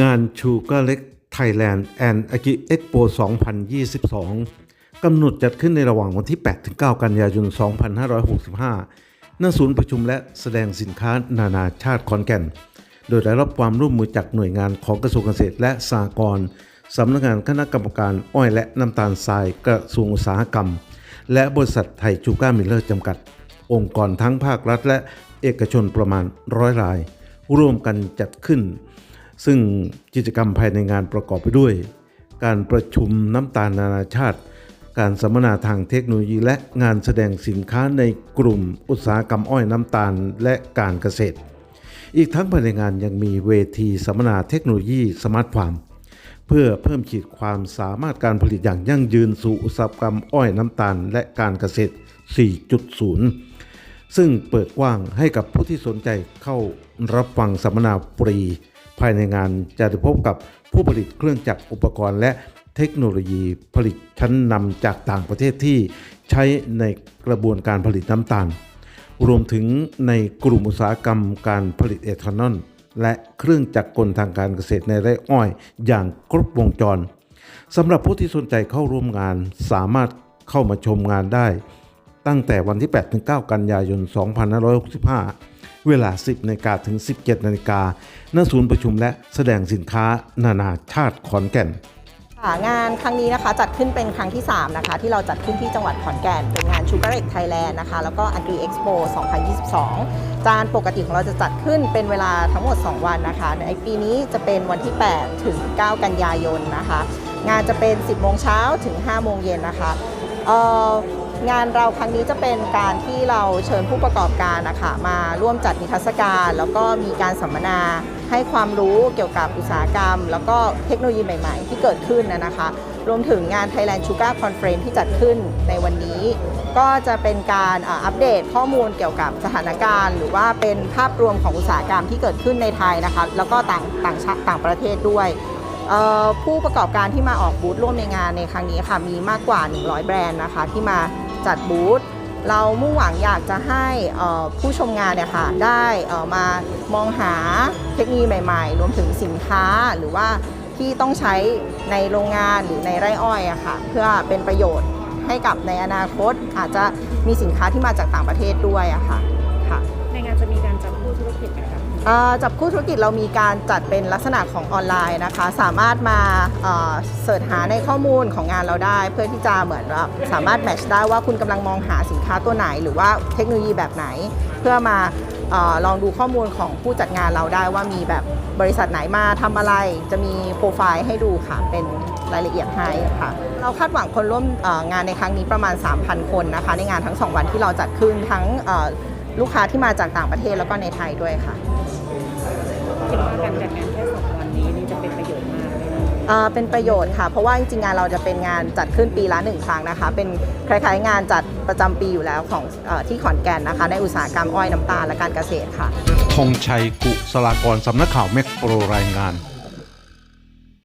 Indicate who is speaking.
Speaker 1: งานชูการ์เล็กไทยแลนด์แอนด์อากิเอ็กโป2022 กำหนดจัดขึ้นในระหว่างวันที่ 8-9 กันยายน 2565 ณ ศูนย์ประชุมและแสดงสินค้านานาชาติขอนแก่น โดยได้รับความร่วมมือจากหน่วยงานของกระทรวงเกษตรและสหกรณ์สำนักงานคณะกรรมการอ้อยและน้ำตาลทรายกระทรวงอุตสาหกรรม และบริษัทไทยชูการ์มิลเลอร์จำกัด องค์กรทั้งภาครัฐและเอกชนประมาณร้อยราย ร่วมกันจัดขึ้น ซึ่งกิจกรรมภายในงานประกอบไปด้วย การประชุมน้ำตาลนานาชาติ การสัมมนาทางเทคโนโลยี และงานแสดงสินค้าในกลุ่มอุตสาหกรรมอ้อยน้ำตาลและการเกษตร อีกทั้งภายในงานยังมีเวทีสัมมนาเทคโนโลยีสมาร์ทฟาร์มเพื่อเพิ่มขีดความสามารถการผลิตอย่างยั่งยืนสู่อุตสาหกรรมอ้อยน้ำตาลและการเกษตร 4.0 ซึ่งเปิดกว้างให้กับผู้ที่สนใจเข้ารับฟังสัมมนาฟรี ภายในงานจะได้พบกับผู้ผลิตเครื่องจักรอุปกรณ์และเทคโนโลยีผลิตชั้นนำจากต่างประเทศที่ใช้ในกระบวนการผลิตน้ำตาล รวมถึงในกลุ่มอุตสาหกรรมการผลิตเอทานอลและเครื่องจักรกลทางการเกษตรในไร่อ้อยอย่างครบวงจรสำหรับผู้ที่สนใจเข้าร่วมงานสามารถเข้ามาชมงานได้ ตั้งแต่วันที่ 8-9 กันยายน 2565 เวลา 10นาฬิกาถึง 17นาฬิกาณศูนย์ประชุมและแสดงสินค้านานาชาติขอนแก่น
Speaker 2: ค่ะงานครั้งนี้นะคะจัดขึ้นเป็นครั้งที่ 3 นะคะ ที่เราจัดขึ้นที่จังหวัดขอนแก่น เป็นงานชูเการ์เ t กไทยแลนด์นะคะ แล้วก็ Agri Expo 2022 จานปกติของเราจะจัดขึ้นเป็นเวลาทั้งหมด 2 วันนะคะ ในปีนี้จะเป็นวันที่ 8 ถึง 9 กันยายนนะคะ งานจะเป็น 10 โมงเช้าถึง 5 โมงเย็นนะคะเอ่อ งานเราครั้งนี้จะเป็นการที่เราเชิญผู้ประกอบการนะคะมาร่วมจัดนิทรรศการ แล้วก็มีการสัมมนาให้ความรู้เกี่ยวกับอุตสาหกรรม แล้วก็เทคโนโลยีใหม่ๆ ที่เกิดขึ้นนะคะ รวมถึงงาน Thailand Sugar Conference ที่จัดขึ้นในวันนี้ ก็จะเป็นการอัปเดตข้อมูลเกี่ยวกับสถานการณ์ หรือว่าเป็นภาพรวมของอุตสาหกรรมที่เกิดขึ้นในไทยนะคะแล้วก็ต่างต่างชาติต่างประเทศด้วยผู้ประกอบการที่มาออกบูธร่วมในงานในครั้งนี้ค่ะมีมากกว่า 100 แบรนด์นะคะที่มา จัดบูธเรามุ่งหวังอยากจะให้ผู้ชมงานเนี่ยค่ะได้มามองหาเทคโนโลยีใหม่ๆ รวมถึงสินค้าหรือว่าที่ต้องใช้ในโรงงานหรือในไร่อ้อยอะค่ะเพื่อเป็นประโยชน์ให้กับในอนาคตอาจจะมีสินค้าที่มาจากต่างประเทศด้วยอะค่ะค่ะ
Speaker 3: ในงานจะมีการจับคู่ธุรกิจไหมคะ
Speaker 2: จับคู่ธุรกิจเรามีการจัดเป็นลักษณะของออนไลน์นะคะ สามารถมาเสิร์ชหาในข้อมูลของงานเราได้ เพื่อที่จะเหมือนแบบสามารถแมทช์ได้ว่าคุณกำลังมองหาสินค้าตัวไหน หรือว่าเทคโนโลยีแบบไหน เพื่อมาอลองดูข้อมูลของผู้จัดงานเราได้ว่ามีแบบบริษัทไหนมาทำอะไร จะมีโปรไฟล์ให้ดูค่ะเป็นรายละเอียดให้ค่ะเราคาดหวังคนร่วมงานในครั้งนี้ประมาณ 3,000 คนนะคะ ในงานทั้ง 2 วันที่เราจัดขึ้นทั้ง ลูกค้าที่มาจากต่างประเทศแล้วก็ในไทยด้วยค่ะ
Speaker 3: คิดว่าการจัดงานแค่สองวันนี้นี่จะเป็นประโยชน์มากเลยนะ
Speaker 2: เอ่อเป็นประโยชน์ค่ะ เพราะว่าจริงๆงานเราจะเป็นงานจัดขึ้นปีละหนึ่งครั้งนะคะ เป็นคล้ายๆงานจัดประจำปีอยู่แล้วของเออที่ขอนแก่นนะคะ ในอุตสาหกรรมอ้อยน้ำตาลและการเกษตรค่ะ
Speaker 1: ธงชัยกุศลากรสำนักข่าวแมกโปรรายงาน